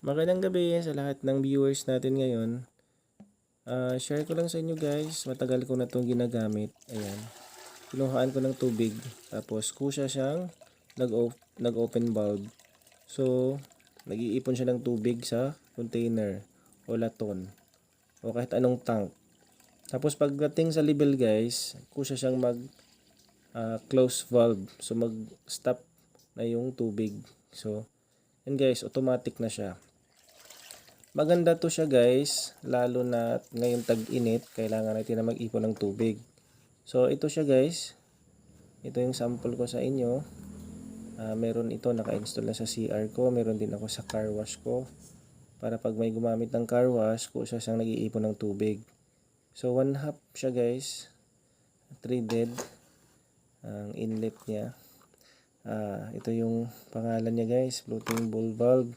Magandang gabi sa lahat ng viewers natin ngayon. Ah, share ko lang sa inyo guys, matagal ko na itong ginagamit. Ayan. Kinuhaan ko ng tubig. Tapos kusa siyang nag-o- nag-open valve. So, nag-iipon siya ng tubig sa container o laton o kahit anong tank. Tapos pagdating sa level guys, kusa siyang mag ah, close valve. So mag-stop na yung tubig. So, yan guys, automatic na siya. Maganda to siya guys, lalo na ngayong tag-init, kailangan natin na mag-ipon ng tubig. So ito siya guys, ito yung sample ko sa inyo. Ah, meron ito naka-install na sa CR ko, meron din ako sa car wash ko. Para pag may gumamit ng car wash, kung siya siyang nag-iipon ng tubig. So one half siya guys, threaded ang inlet niya. Ah, ito yung pangalan niya guys, floating ball valve.